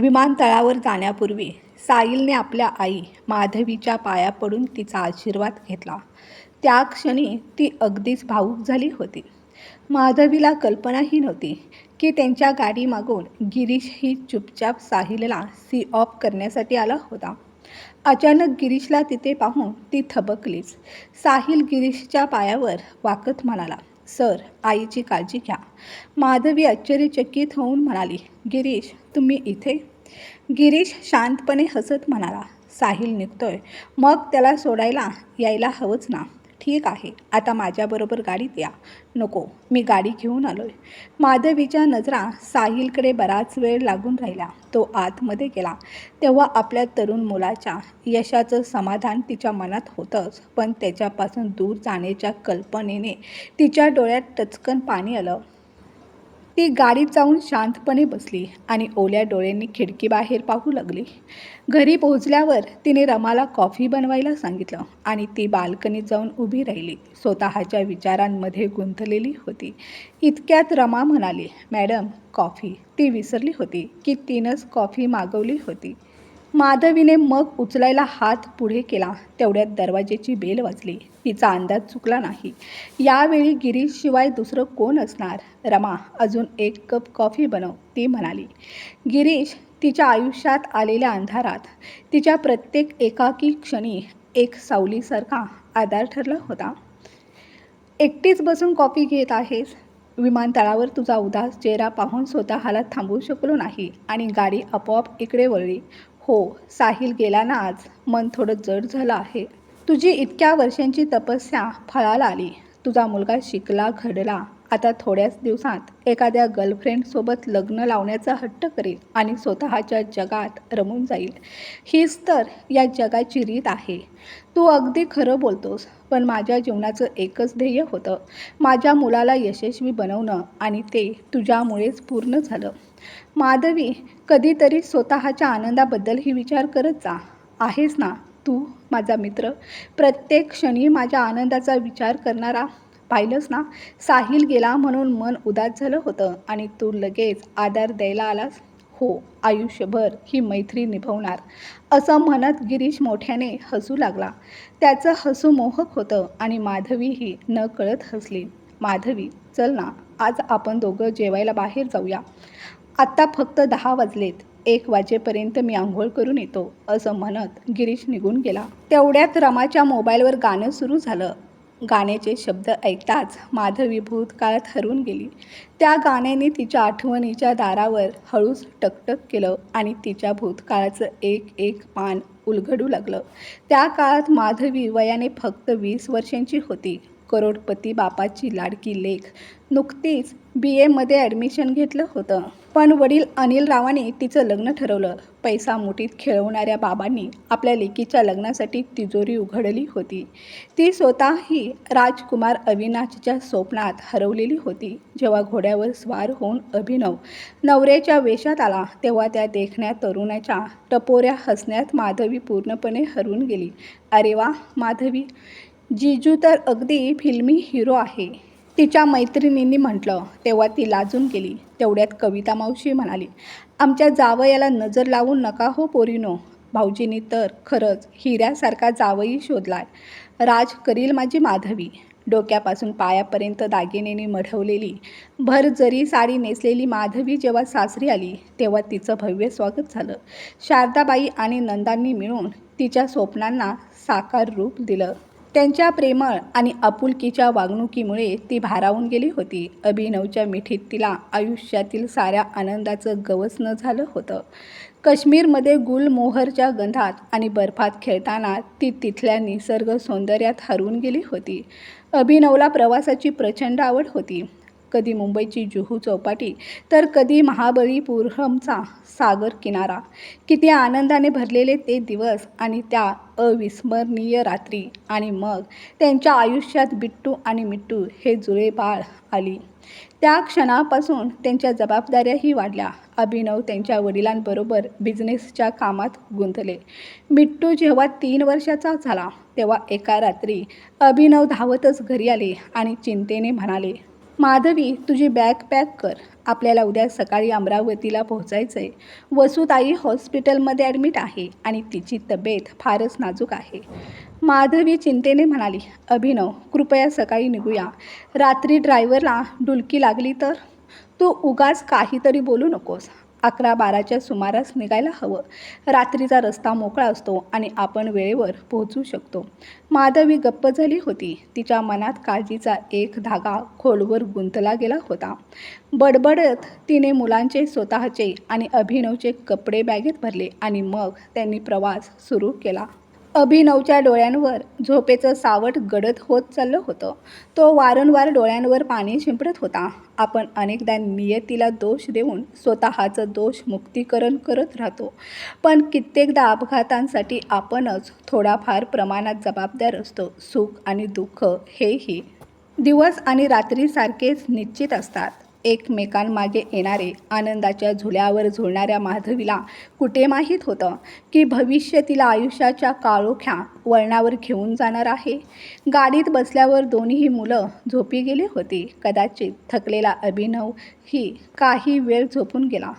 विमानतळावर जाण्यापूर्वी साहिलने आपल्या आई माधवीच्या पाया पडून तिचा आशीर्वाद घेतला. त्या क्षणी ती अगदीच भावूक झाली होती. माधवीला कल्पनाही नव्हती की त्यांच्या गाडीमागून गिरीशही चुपचाप साहिलला सी ऑफ करण्यासाठी आला होता. अचानक गिरीशला तिथे पाहून ती थबकलीच. साहिल गिरीशच्या पायावर वाकत म्हणाला सर आईची काळजी घ्या. माधवी आश्चर्यचकित होऊन म्हणाली गिरीश तुम्ही इथे? गिरीश शांतपणे हसत म्हणाला साहिल निघतोय. मग त्याला सोडायला यायला हवंच ना? ठीक आहे आता माझ्याबरोबर गाडीत या. नको मी गाडी घेऊन आलो आहे माधवीच्या नजरा साहिलकडे बराच वेळ लागून राहिला. तो आतमध्ये गेला. तेव्हा आपल्या तरुण मुलाच्या यशाचं समाधान तिच्या मनात होतंच पण त्याच्यापासून दूर जाण्याच्या कल्पनेने तिच्या डोळ्यात टचकन पाणी आलं. ती गाडीत जाऊन शांतपणे बसली आणि ओल्या डोळ्यांनी खिडकीबाहेर पाहू लागली. घरी पोहोचल्यावर तिने रमाला कॉफी बनवायला सांगितलं आणि ती बाल्कनीत जाऊन उभी राहिली. स्वतःच्या विचारांमध्ये गुंतलेली होती. इतक्यात रमा म्हणाली मॅडम कॉफी. ती विसरली होती की तिनंच कॉफी मागवली होती. माधवीने मग उचलायला हात पुढे केला. तेवढ्यात दरवाजेची बेल वाजली. तिचा अंदाज चुकला नाही. यावेळी गिरीशशिवाय दुसरं कोण असणार? रमा अजून एक कप कॉफी बनव ती म्हणाली. गिरीश तिच्या आयुष्यात आलेल्या अंधारात तिच्या प्रत्येक एकाकी क्षणी एक सावलीसारखा आधार ठरला होता. एकटीच बसून कॉफी घेत आहेस? विमानतळावर तुझा उदास चेहरा पाहून स्वतःला थांबवू शकलो नाही आणि गाडी आपोआप इकडे वळली. हो साहिल गेला ना आज? मन थोडं जड झालं आहे. तुझी इतक्या वर्षांची तपस्या फळाला आली. तुझा मुलगा शिकला घडला. आता थोड्याच दिवसात एखाद्या गर्लफ्रेंडसोबत लग्न लावण्याचा हट्ट करेल आणि स्वतःच्या जगात रमून जाईल. हीच तर या जगाची रीत आहे. तू अगदी खरं बोलतोस पण माझ्या जीवनाचं एकच ध्येय होतं. माझ्या मुलाला यशस्वी बनवणं आणि ते तुझ्यामुळेच पूर्ण झालं. माधवी कधीतरी स्वतःच्या आनंदाबद्दलही विचार करत जा. आहेस ना तू? माझा मित्र. प्रत्येक क्षणी माझ्या आनंदाचा विचार करणारा पाहिलंस ना? साहिल गेला म्हणून मन उदास झालं होतं आणि तू लगेच आधार द्यायला आलास? हो आयुष्यभर ही मैत्री निभवणार. असं म्हणत गिरीश मोठ्याने हसू लागला. त्याचं हसू मोहक होतं आणि माधवीही न कळत हसली. माधवी चल ना आज आपण दोघं जेवायला बाहेर जाऊया. आत्ता फक्त दहा वाजलेत. एक वाजेपर्यंत मी आंघोळ करून येतो असं म्हणत गिरीश निघून गेला. तेवढ्यात रमाच्या मोबाईलवर गाणं सुरू झालं. गाण्याचे शब्द ऐकताच माधवी भूतकाळात हरून गेली. त्या गाण्याने तिच्या आठवणीच्या दारावर हळूच टकटक केलं आणि तिच्या भूतकाळाचं एक एक पान उलगडू लागलं. त्या काळात माधवी वयाने फक्त वीस वर्षांची होती. करोडपती बापाची लाडकी लेख. नुकतीच बी एमध्ये ॲडमिशन घेतलं होतं. पण वडील अनिल रावाने तिचं लग्न ठरवलं. पैसा मुठीत खेळवणाऱ्या बाबांनी आपल्या लेकीच्या लग्नासाठी तिजोरी उघडली होती. ती स्वतःही राजकुमार अविनाशच्या स्वप्नात हरवलेली होती. जेव्हा घोड्यावर स्वार होऊन अभिनव नवऱ्याच्या वेशात आला तेव्हा त्या देखण्या तरुणाच्या टपोऱ्या हसण्यात माधवी पूर्णपणे हरवून गेली. अरे वा माधवी! जिजू तर अगदी फिल्मी हिरो आहे. तिच्या मैत्रिणींनी म्हटलं तेव्हा ती लाजून गेली. तेवढ्यात कविता मावशी म्हणाली आमच्या जावयाला नजर लावून नका हो पोरीनो. भाऊजींनी तर खरंच हिऱ्यासारखा जावई शोधलाय. राज करील माझी माधवी. डोक्यापासून पायापर्यंत दागिनेने मढवलेली भर जरी साडी नेसलेली माधवी जेव्हा सासरी आली तेव्हा तिचं भव्य स्वागत झालं. शारदाबाई आणि नंदांनी मिळून तिच्या स्वप्नांना साकार रूप दिलं. त्यांच्या प्रेमळ आणि आपुलकीच्या वागणुकीमुळे ती भारावून गेली होती. अभिनवच्या मिठीत तिला आयुष्यातील साऱ्या आनंदाचं गवसणं झालं होतं. काश्मीरमध्ये गुलमोहरच्या गंधात आणि बर्फात खेळताना ती तिथल्या निसर्ग सौंदर्यात हरवून गेली होती. अभिनवला प्रवासाची प्रचंड आवड होती. कधी मुंबईची जुहू चौपाटी तर कधी महाबळीपुरमचा सागर किनारा. किती आनंदाने भरलेले ते दिवस आणि त्या अविस्मरणीय रात्री. आणि मग त्यांच्या आयुष्यात बिट्टू आणि मिट्टू हे जुळे बाळ आली. त्या क्षणापासून त्यांच्या जबाबदाऱ्याही वाढल्या. अभिनव त्यांच्या वडिलांबरोबर बिझनेसच्या कामात गुंतले. मिट्टू जेव्हा तीन वर्षाचा झाला तेव्हा एका रात्री अभिनव धावतच घरी आले आणि चिंतेने म्हणाले माधवी तुझी बॅग पॅक कर. आपल्याला उद्या सकाळी अमरावतीला पोहोचायचं आहे वसुताई हॉस्पिटलमध्ये ॲडमिट आहे आणि तिची तब्येत फारच नाजूक आहे. माधवी चिंतेने म्हणाली अभिनव कृपया सकाळी निघूया. रात्री ड्रायव्हरला डुलकी लागली तर? तू उगाच काहीतरी बोलू नकोस. अकरा बाराच्या सुमारास निघायला हवं. रात्रीचा रस्ता मोकळा असतो आणि आपण वेळेवर पोहोचू शकतो. माधवी गप्प झाली होती. तिच्या मनात काळजीचा एक धागा खोलवर गुंतला गेला होता. बडबडत तिने मुलांचे स्वतःचे आणि अभिनवचे कपडे बॅगेत भरले आणि मग त्यांनी प्रवास सुरू केला. अभिनवच्या डोळ्यांवर झोपेचं सावट गडद होत चाललं होतं. तो वारंवार डोळ्यांवर पाणी शिंपडत होता. आपण अनेकदा नियतीला दोष देऊन स्वतःचं दोष मुक्तीकरण करत राहतो. पण कित्येकदा अपघातांसाठी आपणच थोडाफार प्रमाणात जबाबदार असतो. सुख आणि दुःख हेही दिवस आणि रात्रीसारखेच निश्चित असतात. एकमेकांमागे येणारे आनंदाच्या झुल्यावर झुलणाऱ्या माधवीला कुठे माहीत होतं की भविष्य तिला आयुष्याच्या काळोख्या वळणावर घेऊन जाणार आहे? गाडीत बसल्यावर दोन्ही मुलं झोपी गेली होती. कदाचित थकलेला अभिनव ही काही वेळ झोपून गेला.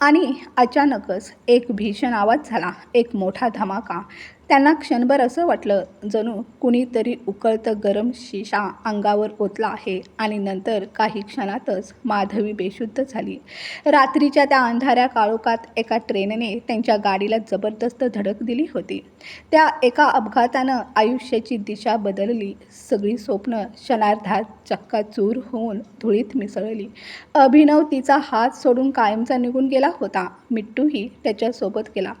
आणि अचानकच एक भीषण आवाज झाला. एक मोठा धमाका. त्यांना क्षणभर असं वाटलं जणू कुणीतरी उकळतं गरम शिशा अंगावर ओतला आहे आणि नंतर काही क्षणातच माधवी बेशुद्ध झाली. रात्रीच्या त्या अंधाऱ्या काळोखात एका ट्रेनने त्यांच्या गाडीला जबरदस्त धडक दिली होती. त्या एका अपघातानं आयुष्याची दिशा बदलली. सगळी स्वप्न क्षणार्धात चक्काचूर होऊन धुळीत मिसळली. अभिनव तिचा हात सोडून कायमचा निघून गेला होता. मिट्टूही त्याच्यासोबत गेला.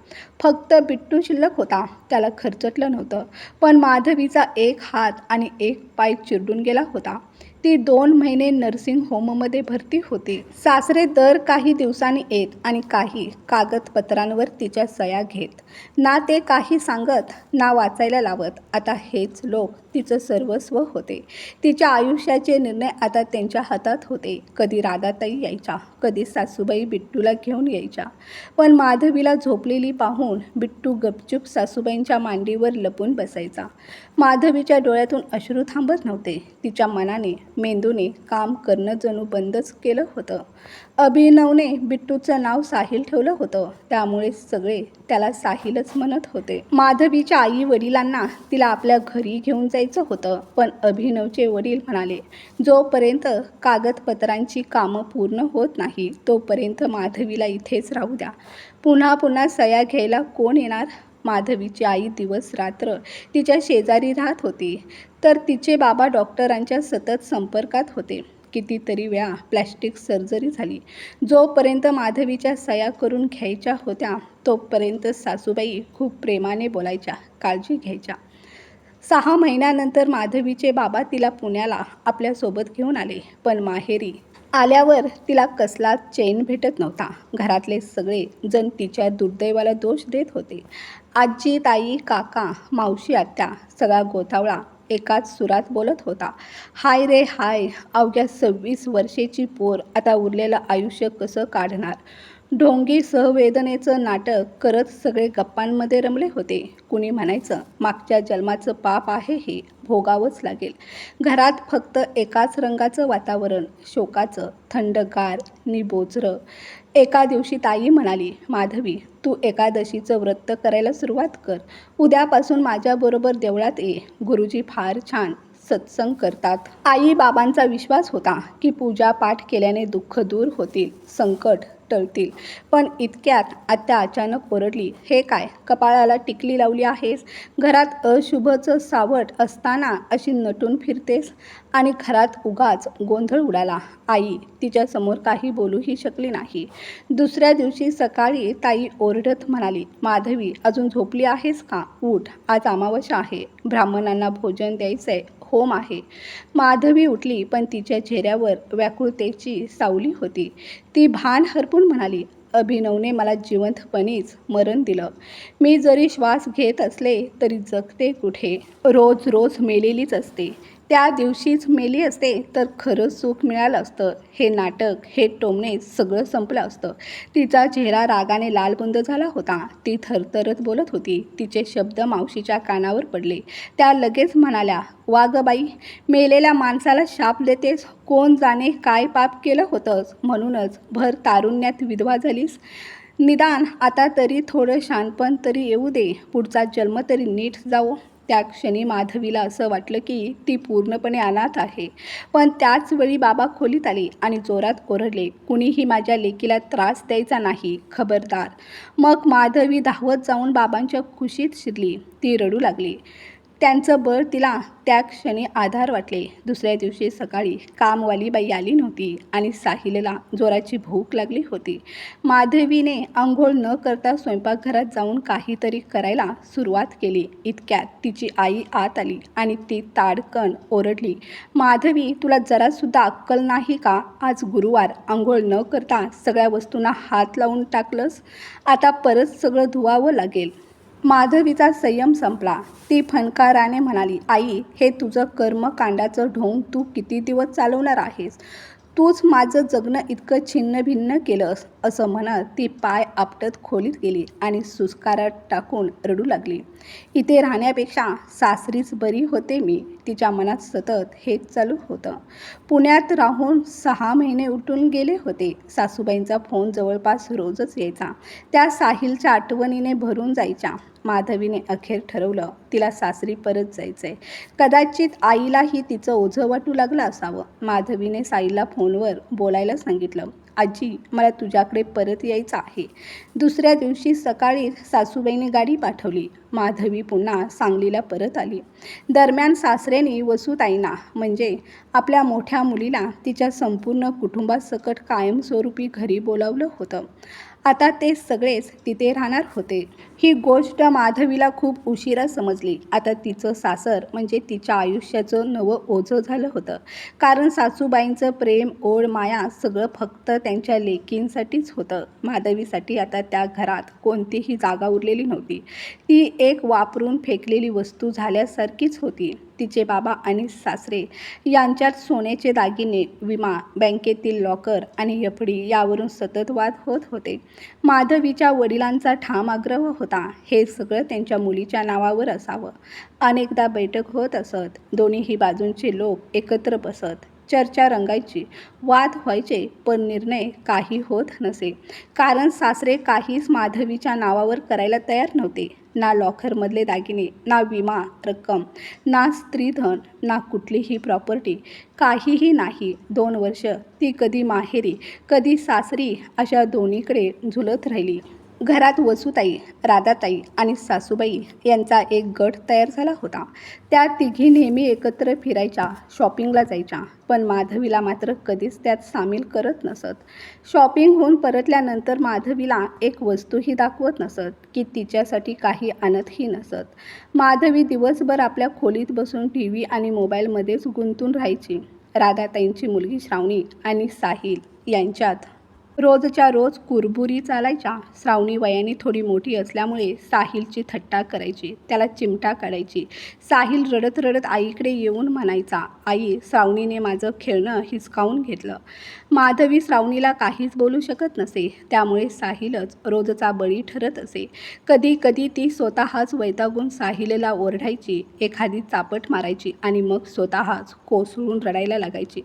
फक्त बिट्टू शिल्लक होता. त्याला खर्चटलं नव्हतं. पण माधवीचा एक हात आणि एक पाय चिरडून गेला होता. ती दोन महिने नर्सिंग होममध्ये भरती होती. सासरे दर काही दिवसांनी येत आणि काही कागदपत्रांवर तिच्या सया घेत. ना ते काही सांगत ना वाचायला लावत. आता हेच लोक तिचं सर्वस्व होते. तिच्या आयुष्याचे निर्णय आता त्यांच्या हातात होते. कधी राधाताई यायच्या कधी सासूबाई बिट्टूला घेऊन यायच्या. पण माधवीला झोपलेली पाहून बिट्टू गपचूप सासूबाईंच्या मांडीवर लपून बसायचा. माधवीच्या डोळ्यातून अश्रू थांबत नव्हते. तिच्या मनाने मेंदूने काम करणं जणू बंदच केलं होतं. अभिनवने बिट्टूचं नाव साहिल ठेवलं होतं. त्यामुळे सगळे त्याला साहिलच म्हणत होते. माधवीच्या आई वडिलांना तिला आपल्या घरी घेऊन जायचं होतं पण अभिनवचे वडील म्हणाले जोपर्यंत कागदपत्रांची कामं पूर्ण होत नाही तोपर्यंत माधवीला इथेच राहू द्या. पुन्हा पुन्हा सया घ्यायला कोण येणार? माधवीची आई दिवस रात्र तिच्या शेजारी राहत होती. तर तिचे बाबा डॉक्टरांच्या सतत संपर्कात होते. कितीतरी वेळा प्लॅस्टिक सर्जरी झाली. जोपर्यंत माधवीच्या सया करून घ्यायच्या होत्या तोपर्यंत सासूबाई खूप प्रेमाने बोलायच्या काळजी घ्यायच्या. सहा महिन्यानंतर माधवीचे बाबा तिला पुण्याला आपल्यासोबत घेऊन आले. पण माहेरी आल्यावर तिला कसलाच चैन भेटत नव्हता. घरातले सगळे जण तिच्या दुर्दैवाला दोष देत होते. आजी ताई काका मावशी आत्या सगळा गोतावळा एकाच सुरात बोलत होता. हाय रे हाय अवघ्या सव्वीस वर्षेची पोर आता उरलेलं आयुष्य कसं काढणार ढोंगी सहवेदनेचं नाटक करत सगळे गप्पांमध्ये रमले होते. कुणी म्हणायचं मागच्या जन्माचं पाप आहे हे. भोगावंच लागेल. घरात फक्त एकाच रंगाचं वातावरण शोकाचं थंडगार निबोजरं. एका दिवशी ताई म्हणाली माधवी तू एकादशीचं व्रत करायला सुरुवात कर. उद्यापासून माझ्याबरोबर देवळात ये. गुरुजी फार छान सत्संग करतात. आई बाबांचा विश्वास होता की पूजा पाठ केल्याने दुःख दूर होतील संकट टळतील. पण इतक्यात आत्या अचानक ओरडली हे काय कपाळाला टिकली लावली आहेस? घरात अशुभचं सावट असताना अशी नटून फिरतेस? आणि घरात उगाच गोंधळ उडाला. आई तिच्यासमोर काही बोलूही शकली नाही. दुसऱ्या दिवशी सकाळी ताई ओरडत म्हणाली माधवी अजून झोपली आहेस का? उठ आज अमावस्या आहे. ब्राह्मणांना भोजन द्यायचंय. होम आहे. माधवी उठली पण तिच्या चेहऱ्यावर व्याकुळतेची सावली होती. ती भान हरपून म्हणाली अभिनवने मला जिवंतपणीच मरण दिलं. मी जरी श्वास घेत असले तरी जगते कुठे? रोज रोज मेलेलीच असते. त्या दिवशीच मेली असते तर खरंच सुख मिळालं असतं. हे नाटक हे टोमणे सगळं संपलं असतं. तिचा चेहरा रागाने लालबुंद झाला होता. ती थरथरत बोलत होती. तिचे शब्द मावशीच्या कानावर पडले. त्या लगेच म्हणाल्या वा बाई मेलेल्या माणसाला शाप देतेस? कोण जाणे काय पाप केलं होतंस? म्हणूनच भर तारुण्यात विधवा झालीस. निदान आता तरी थोडं शानपण तरी येऊ दे. पुढचा जन्म तरी नीट जावो. त्या क्षणी माधवीला असं वाटलं की ती पूर्णपणे अनाथ आहे. पण त्याच वेळी बाबा खोलीत आले आणि जोरात ओरडले कुणीही माझ्या लेकीला त्रास द्यायचा नाही खबरदार. मग माधवी धावत जाऊन बाबांच्या खुशीत शिरली. ती रडू लागली. त्यांचं बळ तिला त्या क्षणी आधार वाटले. दुसऱ्या दिवशी सकाळी कामवाली बाई आली नव्हती आणि साहिलला जोराची भूक लागली होती. माधवीने आंघोळ न करता स्वयंपाकघरात जाऊन काहीतरी करायला सुरुवात केली. इतक्यात तिची आई आत आली आणि ती ताडकन ओरडली माधवी तुला जरासुद्धा अक्कल नाही का? आज गुरुवार आंघोळ न करता सगळ्या वस्तूंना हात लावून टाकलंस? आता परत सगळं धुवावं लागेल. माधवीचा संयम संपला. ती फणकाराने म्हणाली आई हे तुझं कर्मकांडाचं ढोंग तू किती दिवस चालवणार आहेस? तूच माझं जगणं इतकं छिन्न भिन्न केलंस. असं म्हणत ती पाय आपटत खोलीत गेली आणि सुस्कारात टाकून रडू लागली. इथे राहण्यापेक्षा सासरीच बरी होते मी. तिच्या मनात सतत हेच चालू होतं. पुण्यात राहून सहा महिने उठून गेले होते. सासूबाईंचा फोन जवळपास रोजच यायचा. त्या साहिलच्या आठवणीने भरून जायच्या. माधवीने अखेर ठरवलं तिला सासरी परत जायचं आहे कदाचित आईलाही तिचं ओझं वाटू लागलं असावं. माधवीने साईला फोनवर बोलायला सांगितलं. आजी मला तुझ्याकडे परत यायचं आहे. दुसऱ्या दिवशी सकाळी सासूबाईने गाडी पाठवली. माधवी पुन्हा सांगलीला परत आली. दरम्यान सासऱ्याने वसुताईंना म्हणजे आपल्या मोठ्या मुलीला तिच्या संपूर्ण कुटुंबासकट कायमस्वरूपी घरी बोलावलं होतं. आता ते सगळेच तिथे राहणार होते. ही गोष्ट माधवीला खूप उशिरा समजली. आता तिचं सासर म्हणजे तिच्या आयुष्याचं नवं ओझं झालं होतं. कारण सासूबाईंचं प्रेम ओढ माया सगळं फक्त त्यांच्या लेकींसाठीच होतं. माधवीसाठी आता त्या घरात कोणतीही जागा उरलेली नव्हती. ती एक वापरून फेकलेली वस्तू झाल्यासारखीच होती. तिचे बाबा आणि सासरे यांच्यात सोन्याचे दागिने विमा बँकेतील लॉकर आणि यफडी यावरून सतत वाद होत होते. माधवीच्या वडिलांचा ठाम आग्रह होता. होता. हे सगळं त्यांच्या मुलीच्या नावावर असावं. अनेकदा बैठक होत असत. दोन्हीही बाजूंचे लोक एकत्र बसत. चर्चा रंगायची. वाद व्हायचे पण निर्णय काही होत नसे. कारण सासरे काहीच माधवीच्या नावावर करायला तयार नव्हते. ना लॉकरमधले दागिने ना विमा रक्कम ना स्त्रीधन ना कुठलीही प्रॉपर्टी. काहीही नाही. दोन वर्ष. ती कधी माहेरी कधी सासरी अशा दोन्हीकडे झुलत राहिली. घरात वसुताई राधाताई आणि सासूबाई यांचा एक गट तयार झाला होता. त्या तिघी नेहमी एकत्र फिरायच्या शॉपिंगला जायच्या पण माधवीला मात्र कधीच त्यात सामील करत नसत. शॉपिंग होऊन परतल्यानंतर माधवीला एक वस्तूही दाखवत नसत की तिच्यासाठी काही आणतही नसत. माधवी दिवसभर आपल्या खोलीत बसून टी व्ही आणि मोबाईलमध्येच गुंतून राहायची. राधाताईंची मुलगी श्रावणी आणि साहिल यांच्यात रोजच्या रोज कुरबुरी चालायच्या. श्रावणी वयाने थोडी मोठी असल्यामुळे साहिलची थट्टा करायची त्याला चिमटा काढायची. साहिल रडत रडत आईकडे येऊन म्हणायचा आई श्रावणीने माझं खेळणं हिसकावून घेतलं. माधवी श्रावणीला काहीच बोलू शकत नसे त्यामुळे साहिलच रोजचा बळी ठरत असे. कधी कधी ती स्वतःच वैतागून साहिलला ओरडायची एखादी चापट मारायची आणि मग स्वतःच कोसळून रडायला लागायची.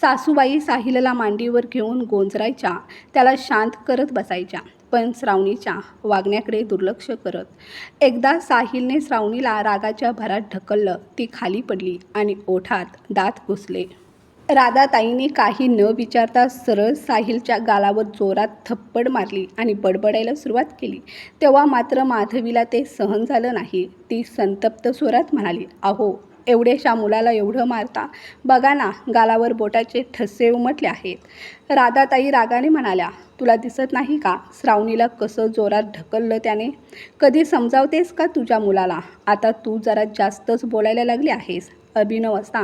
सासूबाई साहिलला मांडीवर घेऊन गोंजरायच्या. त्याला शांत करत बसायच्या. पण श्रावणीच्या वागण्याकडे दुर्लक्ष करत. एकदा साहिलने श्रावणीला रागाच्या भरात ढकललं ती खाली पडली आणि ओठात दात घुसले. राधाताईने काही न विचारता सरळ साहिलच्या गालावर जोरात थप्पड मारली आणि बडबडायला सुरुवात केली. तेव्हा मात्र माधवीला ते सहन झालं नाही. ती संतप्त स्वरात म्हणाली अहो एवढ्याशा मुलाला एवढं मारता. बघा ना गालावर बोटाचे ठसे उमटले आहेत. राधाताई रागाने म्हणाल्या तुला दिसत नाही का श्रावणीला कसं जोरात ढकललं त्याने? कधी समजावतेस का तुझ्या मुलाला? आता तू जरा जास्तच बोलायला लागली आहेस अभिनव असता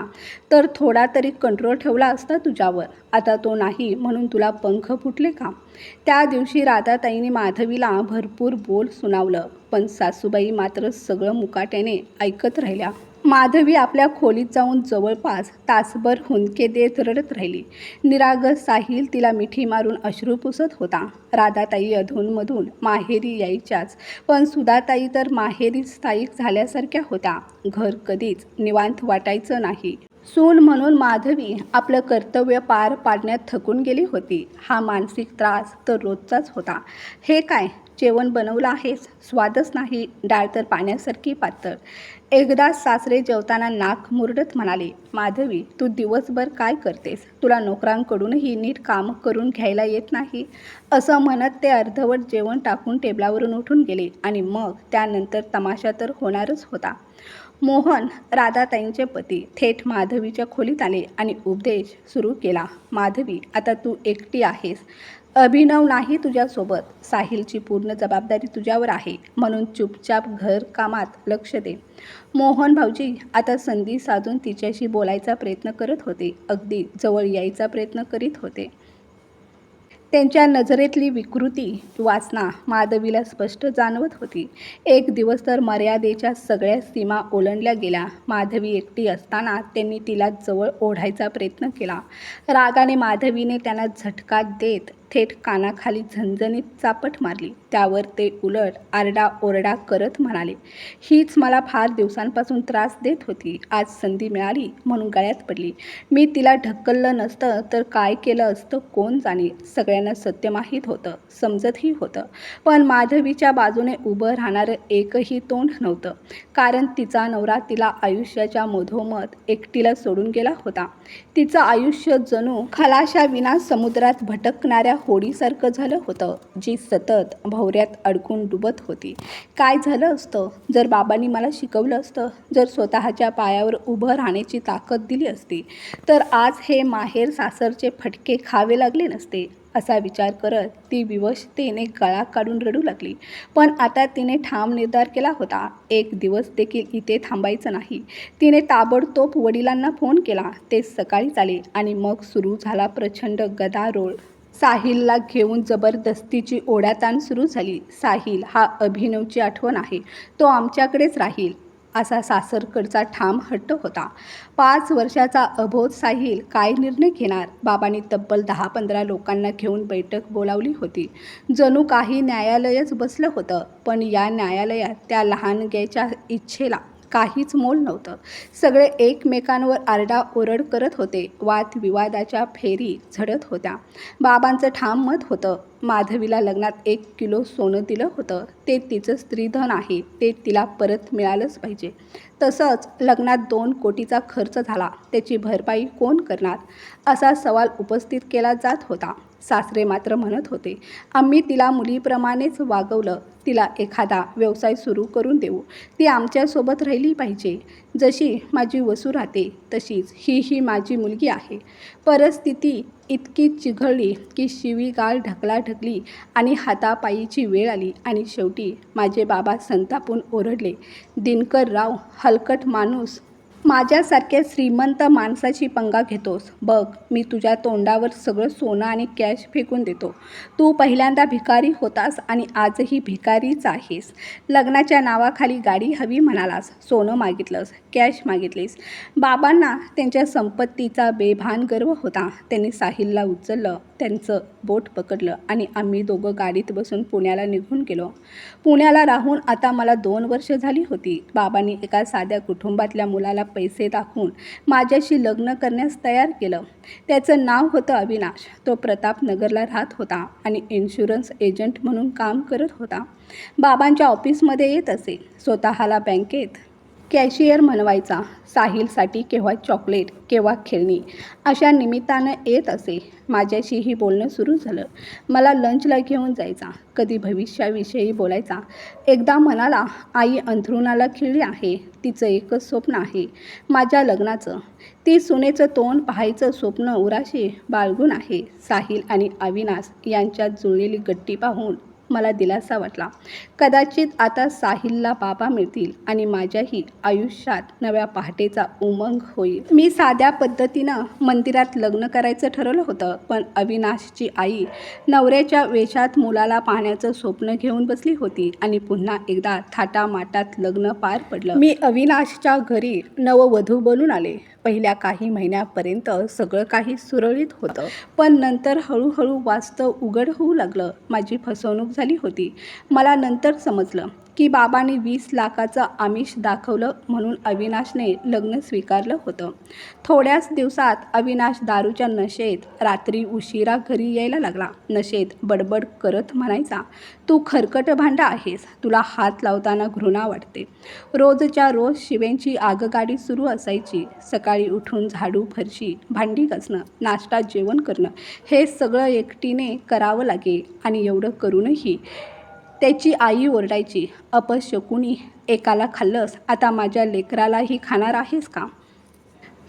तर थोडा तरी कंट्रोल ठेवला असता तुझ्यावर. आता तो नाही म्हणून तुला पंख फुटले का? त्या दिवशी राधाताईने माधवीला भरपूर बोल सुनावलं पण सासूबाई मात्र सगळं मुकाट्याने ऐकत राहिल्या. माधवी आपल्या खोलीत जाऊन जवळपास तासभर हुंदके देत रडत राहिली. निरागस साहिल तिला मिठी मारून अश्रू पुसत होता. राधाताई अधूनमधून माहेरी यायच्याच पण सुधाताई तर माहेरी स्थायिक झाल्यासारख्या होत्या. घर कधीच निवांत वाटायचं नाही. सून म्हणून माधवी आपलं कर्तव्य पार पाडण्यात थकून गेली होती. हा मानसिक त्रास तर रोजचाच होता. हे काय? जेवण बनवलं आहेस स्वादच नाही डाळ तर पाण्यासारखी पातळ. एकदा सासरे जेवताना नाक मुरडत म्हणाले माधवी तू दिवसभर काय करतेस? तुला नोकरांकडूनही नीट काम करून घ्यायला येत नाही? असं म्हणत ते अर्धवट जेवण टाकून टेबलावरून उठून गेले आणि मग त्यानंतर तमाशा तर होणारच होता. मोहन राधाताईंचे पती थेट माधवीच्या खोलीत आले आणि उपदेश सुरू केला माधवी आता तू एकटी आहेस. अभिनव नाही तुझ्यासोबत. साहिलची पूर्ण जबाबदारी तुझ्यावर आहे. म्हणून चुपचाप घर कामात लक्ष दे. मोहन भाऊजी आता संधी साधून तिच्याशी बोलायचा प्रयत्न करत होते. अगदी जवळ यायचा प्रयत्न करीत होते. त्यांच्या नजरेतली विकृती वासना माधवीला स्पष्ट जाणवत होती. एक दिवस तर मर्यादेच्या सगळ्या सीमा ओलांडल्या गेल्या. माधवी एकटी असताना त्यांनी तिला जवळ ओढायचा प्रयत्न केला. रागाने माधवीने त्यांना झटका देत थेट कानाखाली झणझणीत चापट मारली. त्यावर ते उलट आरडा ओरडा करत म्हणाले हीच मला फार दिवसांपासून त्रास देत होती. आज संधी मिळाली म्हणून गळ्यात पडली. मी तिला ढकललं नसतं तर काय केलं असतं कोण जाणे. सगळ्यांना सत्य माहीत होतं समजतही होतं. पण माधवीच्या बाजूने उभं राहणारं एकही तोंड नव्हतं. कारण तिचा नवरा तिला आयुष्याच्या मधोमध एकटीला सोडून गेला होता. तिचं आयुष्य जणू खलाशाविना समुद्रात भटकणाऱ्या होडीसारखं झालं होतं जी सतत भवऱ्यात अडकून डुबत होती. काय झालं असतं? जर बाबांनी मला शिकवलं असतं जर स्वतःच्या पायावर उभं राहण्याची ताकद दिली असती तर आज हे माहेर सासरचे फटके खावे लागले नसते असा विचार करत ती विवशतेने गळा काढून रडू लागली. पण आता तिने ठाम निर्धार केला होता. एक दिवस देखील इथे थांबायचं नाही. तिने ताबडतोब वडिलांना फोन केला. ते सकाळीच आले आणि मग सुरू झाला प्रचंड गदारोळ. साहिलला घेऊन जबरदस्तीची ओढाताण सुरू झाली. साहिल हा अभिनवची आठवण आहे. तो आमच्याकडेच राहील असा सासरकडचा ठाम हट्ट होता. पाच वर्षाचा अबोध साहिल काय निर्णय घेणार? बाबांनी तब्बल दहा पंधरा लोकांना घेऊन बैठक बोलावली होती. जणू काही न्यायालयच बसलं होतं पण या न्यायालयात त्या लहानग्याच्या इच्छेला काहीच मोल नव्हतं. सगळे एकमेकांवर आरडा ओरड करत होते. वादविवादाच्या फेरी झडत होत्या. बाबांचं ठाम मत होतं. माधवीला लग्नात एक किलो सोनं दिलं होतं. ते तिचं स्त्रीधन आहे. ते तिला परत मिळालंच पाहिजे. तसंच लग्नात दोन कोटीचा खर्च झाला. त्याची भरपाई कोण करणार? असा सवाल उपस्थित केला जात होता. सासरे मात्र म्हणत होते आम्ही तिला मुलीप्रमाणेच वागवलं तिला एखादा व्यवसाय सुरू करून देऊ. ती आमच्यासोबत राहिली पाहिजे. जशी माझी वसू राहते तशीच ही ही माझी मुलगी आहे. परिस्थिती इतकी चिघळली की शिवीगाळ ढकलाढकली आणि हातापायीची वेळ आली आणि शेवटी माझे बाबा संतापून ओरडले दिनकरराव हलकट माणूस माझ्यासारख्या श्रीमंत माणसाची पंगा घेतोस. बघ मी तुझ्या तोंडावर सगळं सोनं आणि कॅश फेकून देतो. तू पहिल्यांदा भिकारी होतास आणि आजही भिकारीच आहेस. लग्नाच्या नावाखाली गाडी हवी म्हणालास सोनं मागितलंस कॅश मागितलीस. बाबांना त्यांच्या संपत्तीचा बेभान गर्व होता. त्यांनी साहिलला उचललं. त्यांचं बोट पकडलं आणि आम्ही दोघं गाडीत बसून पुण्याला निघून गेलो. पुण्याला राहून आता मला दोन वर्ष झाली होती. बाबांनी एका साध्या कुटुंबातल्या मुलाला पैसे दाखवून माझ्याशी लग्न करण्यास तयार केलं. त्याचं नाव होतं अविनाश. तो प्रतापनगरला राहत होता आणि इन्शुरन्स एजंट म्हणून काम करत होता. बाबांच्या ऑफिसमध्ये येत असे. स्वतःला बँकेत कॅशियर म्हणवायचा साहिलसाठी केव्हा चॉकलेट केव्हा खेळणी अशा निमित्तानं येत असे. माझ्याशीही बोलणं सुरू झालं. मला लंचला घेऊन जायचा. कधी भविष्याविषयी बोलायचा. एकदा म्हणाला आई अंथरुणाला खिळली आहे. तिचं एकच स्वप्न आहे. माझ्या लग्नाचं. ती सुनेचं तोंड पाहायचं स्वप्न उराशी बाळगून आहे. साहिल आणि अविनाश यांच्यात जुळलेली गट्टी पाहून मला दिलासा वाटला. कदाचित आता साहिलला बाबा मिळतील आणि माझ्याही आयुष्यात नव्या पहाटेचा उमंग होईल. मी साध्या पद्धतीनं मंदिरात लग्न करायचं ठरवलं होतं पण अविनाशची आई नवऱ्याच्या वेशात मुलाला पाहण्याचं स्वप्न घेऊन बसली होती आणि पुन्हा एकदा थाटामाटात लग्न पार पडलं. मी अविनाशच्या घरी नववधू बनून आले. पहिल्या काही महिन्यापर्यंत सगळं काही सुरळीत होतं. पण नंतर हळूहळू वास्तव उघड होऊ लागलं. माझी फसवणूक झाली होती. मला नंतर समजलं. की बाबांनी वीस लाखाचं आमिष दाखवलं म्हणून अविनाशने लग्न स्वीकारलं होतं. थोड्याच दिवसात अविनाश दारूच्या नशेत रात्री उशिरा घरी यायला लागला. नशेत बडबड करत म्हणायचा तू खरकट भांडा आहेस. तुला हात लावताना घृणा वाटते. रोजच्या रोज शिव्यांची आगगाडी सुरू असायची. सकाळी उठून झाडू फरशी भांडी घासणं नाश्ता जेवण करणं हे सगळं एकटीने करावं लागे आणि एवढं करूनही त्याची आई ओरडायची अपशकुनी एकाला खाल्लंस आता माझ्या लेकरालाही खाणार आहेस का?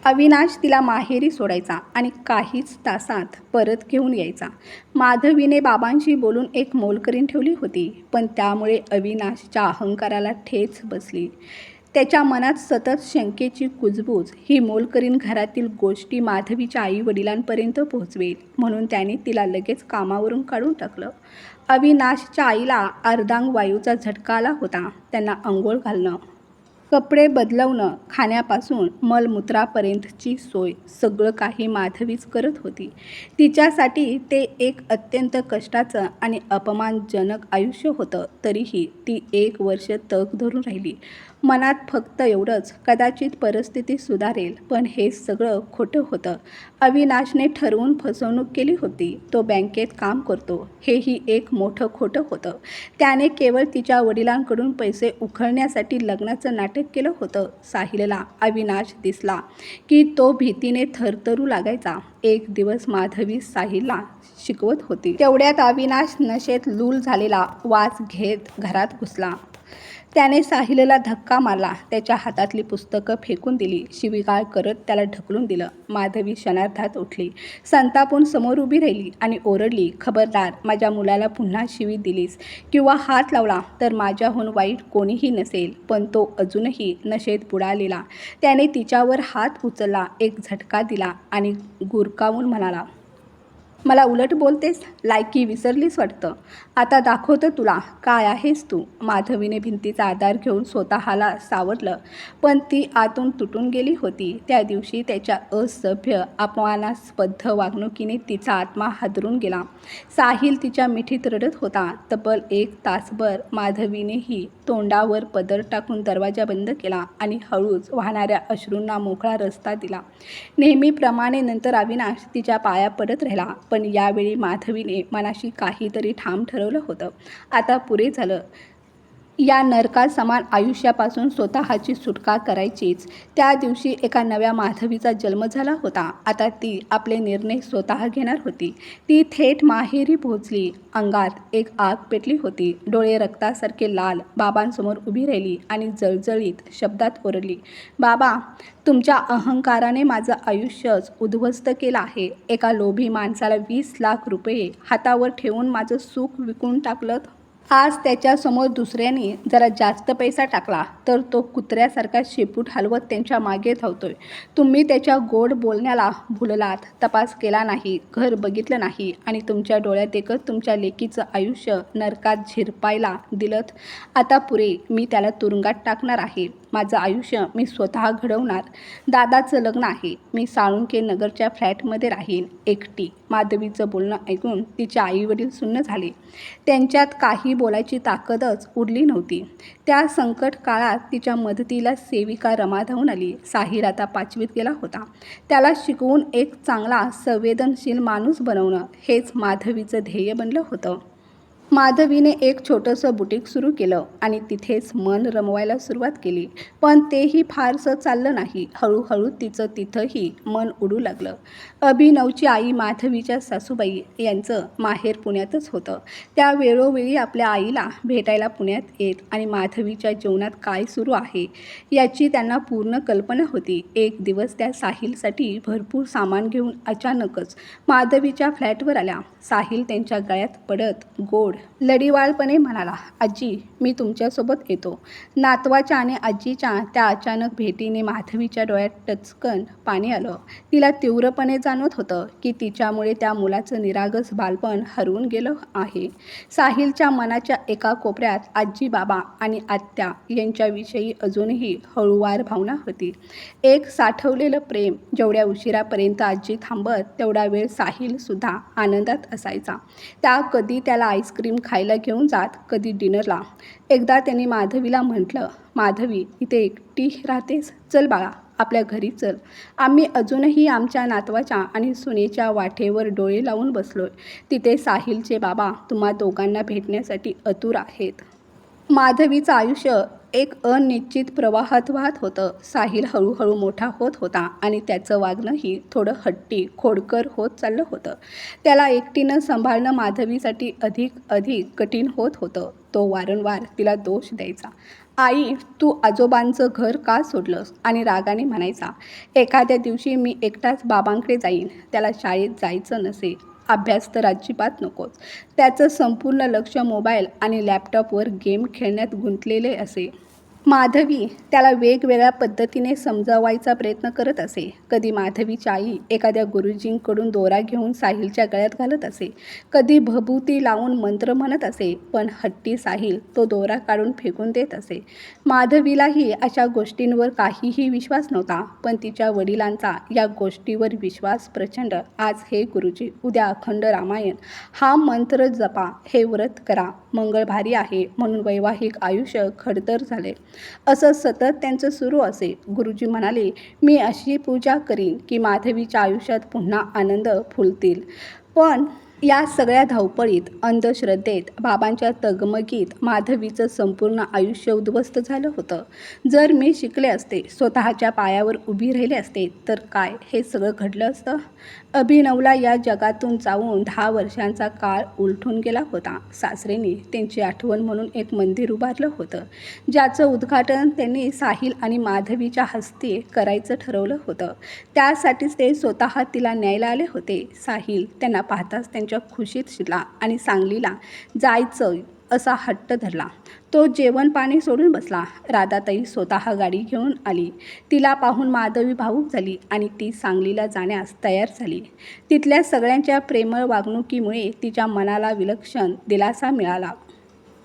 अविनाश तिला माहेरी सोडायचा आणि काहीच तासात परत घेऊन यायचा. माधवीने बाबांशी बोलून एक मोलकरीन ठेवली होती पण त्यामुळे अविनाशच्या अहंकाराला ठेच बसली. त्याच्या मनात सतत शंकेची कुजबूज ही मोलकरीन घरातील गोष्टी माधवीच्या आई वडिलांपर्यंत पोहोचवेल म्हणून त्याने तिला लगेच कामावरून काढून टाकलं. अविनाशच्या आईला अर्धांग वायूचा झटका आला होता. त्यांना अंघोळ घालणं कपडे बदलवणं खाण्यापासून मलमूत्रापर्यंतची सोय सगळं काही माधवीच करत होती. तिच्यासाठी ते एक अत्यंत कष्टाचं आणि अपमानजनक आयुष्य होतं. तरीही ती एक वर्ष तग धरून राहिली. मनात फक्त एवढंच कदाचित परिस्थिती सुधारेल पण हे सगळं खोटं होतं. अविनाशने ठरवून फसवणूक केली होती. तो बँकेत काम करतो. हेही एक मोठं खोटं होतं. त्याने केवळ तिच्या वडिलांकडून पैसे उखळण्यासाठी लग्नाचं नाटक केलं होतं. साहिलला अविनाश दिसला की तो भीतीने थरथरू लागायचा. एक दिवस माधवी साहिलला शिकवत होती. तेवढ्यात अविनाश नशेत लूल झालेला वास घेत घरात घुसला. त्याने साहिलला धक्का मारला. त्याच्या हातातली पुस्तकं फेकून दिली. शिवीगाळ करत त्याला ढकलून दिलं. माधवी क्षणार्धात उठली. संतापून समोर उभी राहिली आणि ओरडली खबरदार माझ्या मुलाला पुन्हा शिवी दिलीस. किंवा हात लावला तर माझ्याहून वाईट कोणीही नसेल. पण तो अजूनही नशेत बुडालेला. त्याने तिच्यावर हात उचलला एक झटका दिला आणि गुरकावून म्हणाला मला उलट बोलतेस? लायकी विसरलीस वाटतं. आता दाखवतं तुला. काय आहेस तू? माधवीने भिंतीचा आधार घेऊन स्वतःला सावरलं. पण ती आतून तुटून गेली होती. त्या दिवशी त्याच्या असभ्य अपमानास्पद वागणुकीने तिचा आत्मा हादरून गेला. साहिल तिच्या मिठीत रडत होता. तब्बल एक तासभर माधवीनेही तोंडावर पदर टाकून दरवाजा बंद केला आणि हळूच वाहणाऱ्या अश्रूंना मोकळा रस्ता दिला. नेहमीप्रमाणे नंतर अविनाश तिच्या पाया पडत राहिला. पण पण यावेळी माधवीने मनाशी काहीतरी ठाम ठरवलं होतं. आता पुरे झालं. या नरका समान आयुष्यापासून स्वतःची सुटका करायचीच. त्या दिवशी एका नव्या माधवीचा जन्म झाला होता. आता ती आपले निर्णय स्वतः घेणार होती. ती थेट माहेरी पोहोचली. अंगात एक आग पेटली होती. डोळे रक्तासारखे लाल बाबांसमोर उभी राहिली आणि जळजळीत शब्दात ओरडली बाबा तुमच्या अहंकाराने माझं आयुष्यच उद्ध्वस्त केलं आहे. एका लोभी माणसाला वीस लाख रुपये हातावर ठेवून माझं सुख विकून टाकलं आज त्याच्यासमोर दुसऱ्याने जरा जास्त पैसा टाकला तर तो कुत्र्यासारखा शेपूट हलवत त्यांच्या मागे धावतोय. तुम्ही त्याच्या गोड बोलण्याला भुललात तपास केला नाही घर बघितलं नाही आणि तुमच्या डोळ्यात एकच तुमच्या लेकीचं आयुष्य नरकात झिरपायला दिलत. आता पुरे मी त्याला तुरुंगात टाकणार आहे. माझं आयुष्य मी स्वतः घडवणार. दादाचं लग्न आहे. मी साळुंके नगरच्या फ्लॅटमध्ये राहीन. एकटी. माधवीचं बोलणं ऐकून तिचे आईवडील सुन्न झाले. त्यांच्यात काही बोलायची ताकदच उरली नव्हती. त्या संकट काळात तिच्या मदतीला सेविका रमा धावून आली. साहिर आता पाचवीत गेला होता. त्याला शिकवून एक चांगला संवेदनशील माणूस बनवणं हेच माधवीचं ध्येय बनलं होतं. माधवीने एक छोटंसं बुटीक सुरू केलं आणि तिथेच मन रमवायला सुरुवात केली. पण तेही फारसं चाललं नाही. हळूहळू तिचं तिथंही मन उडू लागलं. अभिनवची आई माधवीच्या सासूबाई यांचं माहेर पुण्यातच होतं. त्या वेळोवेळी आपल्या आईला भेटायला पुण्यात येत आणि माधवीच्या जीवनात काय सुरू आहे याची त्यांना पूर्ण कल्पना होती. एक दिवस त्या साहिलसाठी भरपूर सामान घेऊन अचानकच माधवीच्या फ्लॅटवर आल्या. साहिल त्यांच्या गळ्यात पडत गोड लढीवाळपणे म्हणाला आजी मी तुमच्यासोबत येतो. नातवाच्या आणि आजीच्या त्या अचानक भेटीने माधवीच्या डोळ्यात टचकन पाणी आलं. तिला तीव्रपणे जाणवत होतं की तिच्यामुळे त्या मुलाचं निरागस बालपण हरवून गेलं आहे. साहिलच्या मनाच्या एका कोपऱ्यात आजी बाबा आणि आत्या यांच्याविषयी अजूनही हळूवार भावना होती. एक साठवलेलं प्रेम जेवढ्या उशिरापर्यंत आजी थांबत तेवढा वेळ साहिलसुद्धा आनंदात असायचा. त्या कधी त्याला आईस्क्रीम खायला घेऊन जात कधी डिनरला एकदा त्यांनी माधवीला म्हटलं माधवी इथे एकटी राहतेस? चल बाळा आपल्या घरी चल. आम्ही अजूनही आमच्या नातवाच्या आणि सुनेच्या वाटेवर डोळे लावून बसलोय. तिथे साहिलचे बाबा तुम्हा दोघांना भेटण्यासाठी अतुर आहेत. माधवीचं आयुष्य एक अनिश्चित प्रवाहात वाहत होतं. साहिल हळूहळू मोठा होत होता आणि त्याचं वागणंही थोडं हट्टी खोडकर होत चाललं होतं. त्याला एकटीनं सांभाळणं माधवीसाठी अधिक अधिक कठीण होत होतं. तो वारंवार तिला दोष द्यायचा. आई तू आजोबांचं घर का सोडलंस? आणि रागाने म्हणायचा एखाद्या दिवशी मी एकटाच बाबांकडे जाईन. त्याला शाळेत जायचं नसेल अभ्यास तर अजिबात नकोच. त्याचं संपूर्ण लक्ष मोबाईल आणि लॅपटॉपवर गेम खेळण्यात गुंतलेले असे. माधवी त्याला वेगवेगळ्या पद्धतीने समजावायचा प्रयत्न करत असे. कधी माधवीची आई एखाद्या गुरुजींकडून दोरा घेऊन साहिलच्या गळ्यात घालत असे. कधी भभूती लावून मंत्र म्हणत असे पण हट्टी साहिल तो दोरा काढून फेकून देत असे. माधवीलाही अशा गोष्टींवर काहीही विश्वास नव्हता पण तिच्या वडिलांचा या गोष्टीवर विश्वास प्रचंड. आज हे गुरुजी उद्या अखंड रामायण. हा मंत्र जपा हे व्रत करा मंगळभारी आहे म्हणून वैवाहिक आयुष्य खडतर झाले. असं सतत त्यांचं सुरू असे गुरुजी म्हणाले मी अशी पूजा करीन की माधवीच्या आयुष्यात पुन्हा आनंद फुलतील. पण या सगळ्या धावपळीत अंधश्रद्धेत बाबांच्या तगमगीत माधवीचं संपूर्ण आयुष्य उद्ध्वस्त झालं होतं. जर मी शिकले असते स्वतःच्या पायावर उभी राहिले असते तर काय हे सगळं घडलं असतं? अभिनवला या जगातून जाऊन दहा वर्षांचा काळ उलटून गेला होता. सासरेने त्यांची आठवण म्हणून एक मंदिर उभारलं होतं ज्याचं उद्घाटन त्यांनी साहिल आणि माधवीच्या हस्ते करायचं ठरवलं होतं. त्यासाठीच ते स्वतः तिला न्यायला आले होते. साहिल त्यांना पाहताच त्यांच्या खुशीत शिला आणि सांगलीला जायचं असा हट्ट धरला. तो जेवण पाणी सोडून बसला. राधाताई स्वतः गाडी घेऊन आली. तिला पाहून माधवी भावूक झाली आणि ती सांगलीला जाण्यास तयार झाली. तिथल्या सगळ्यांच्या प्रेमळ वागणुकीमुळे तिच्या मनाला विलक्षण दिलासा मिळाला.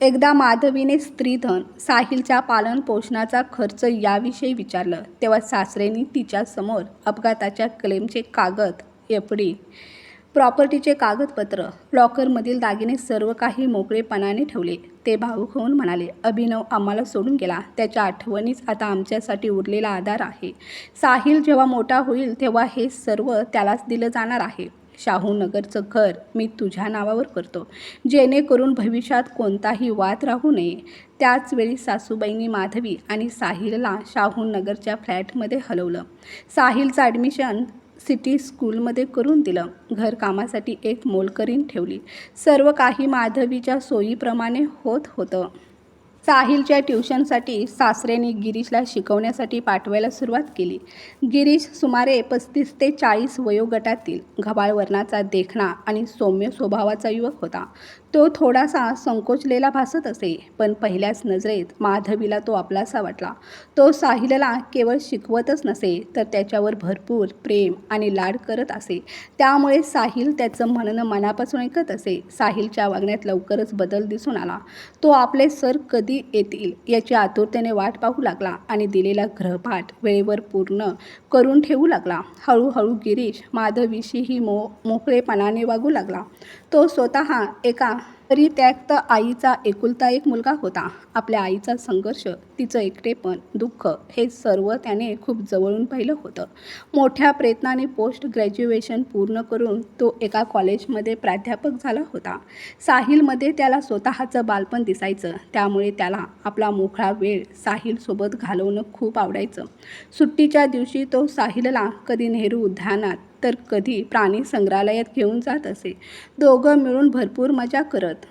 एकदा माधवीने स्त्रीधन साहिलच्या पालन पोषणाचा खर्च याविषयी विचारलं तेव्हा सासरेंनी तिच्यासमोर अपघाताच्या क्लेमचे कागद एफडी प्रॉपर्टीचे कागदपत्र. लॉकरमधील दागिने सर्व काही मोकळेपणाने ठेवले. ते भावूक होऊन म्हणाले अभिनव आम्हाला सोडून गेला. त्याच्या आठवणीच आता आमच्यासाठी उरलेला आधार आहे. साहिल जेव्हा मोठा होईल तेव्हा हे सर्व त्यालाच दिलं जाणार आहे. शाहूनगरचं घर मी तुझ्या नावावर करतो. जेणेकरून भविष्यात कोणताही वाद राहू नये. त्याचवेळी सासूबाईंनी माधवी आणि साहिलला शाहूनगरच्या फ्लॅटमध्ये हलवलं. साहिलचं ॲडमिशन सिटी स्कूलमध्ये करून दिलं. घरकामासाठी एक मोलकरीन ठेवली. सर्व काही माधवीच्या सोयीप्रमाणे होत होतं. साहिलच्या ट्युशनसाठी सासरेने गिरीशला शिकवण्यासाठी पाठवायला सुरुवात केली. गिरीश सुमारे पस्तीस ते चाळीस वयोगटातील. घबाळ वर्णाचा देखणा आणि सौम्य स्वभावाचा युवक होता. तो थोडासा संकोचलेला भासत असे पण पहिल्याच नजरेत माधवीला तो आपलासा वाटला. तो साहिलला केवळ शिकवतच नसे तर त्याच्यावर भरपूर प्रेम आणि लाड करत असे. त्यामुळे साहिल त्याचं म्हणणं मनापासून ऐकत असे. साहिलच्या वागण्यात लवकरच बदल दिसून आला. तो आपले सर कधी येतील याची आतुरतेने वाट पाहू लागला आणि दिलेला ग्रहपाठ वेळेवर पूर्ण करून ठेवू लागला. हळूहळू गिरीश माधवीशीही मो मोकळेपणाने वागू लागला. तो स्वतः एका परित्यक्त आईचा एकुलता एक मुलगा होता. आपल्या आईचा संघर्ष तिचं एकटेपण दुःख हे सर्व त्याने खूप जवळून पाहिलं होतं. मोठ्या प्रयत्नाने पोस्ट ग्रॅज्युएशन पूर्ण करून तो एका कॉलेजमध्ये प्राध्यापक झाला होता. साहिलमध्ये त्याला स्वतःचं बालपण दिसायचं. त्यामुळे त्याला आपला मोकळा वेळ साहिलसोबत घालवणं खूप आवडायचं. सुट्टीच्या दिवशी तो साहिलला कधी नेहरू उद्यानात तर कधी प्राणी संग्रहालयात घेऊन जात असे. दोघं मिळून भरपूर मजा करत.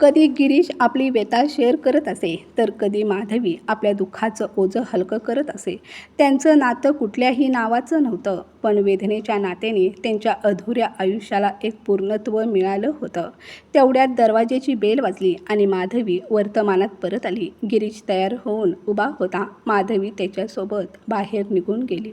कधी गिरीश आपली व्यथा शेअर करत असे तर कधी माधवी आपल्या दुःखाचं ओझं हलकं करत असे. त्यांचं नातं कुठल्याही नावाचं नव्हतं पण वेदनेच्या नात्याने त्यांच्या अधुऱ्या आयुष्याला एक पूर्णत्व मिळालं होतं. तेवढ्यात दरवाजेची बेल वाजली आणि माधवी वर्तमानात परत आली. गिरीश तयार होऊन उभा होता. माधवी त्याच्यासोबत बाहेर निघून गेली.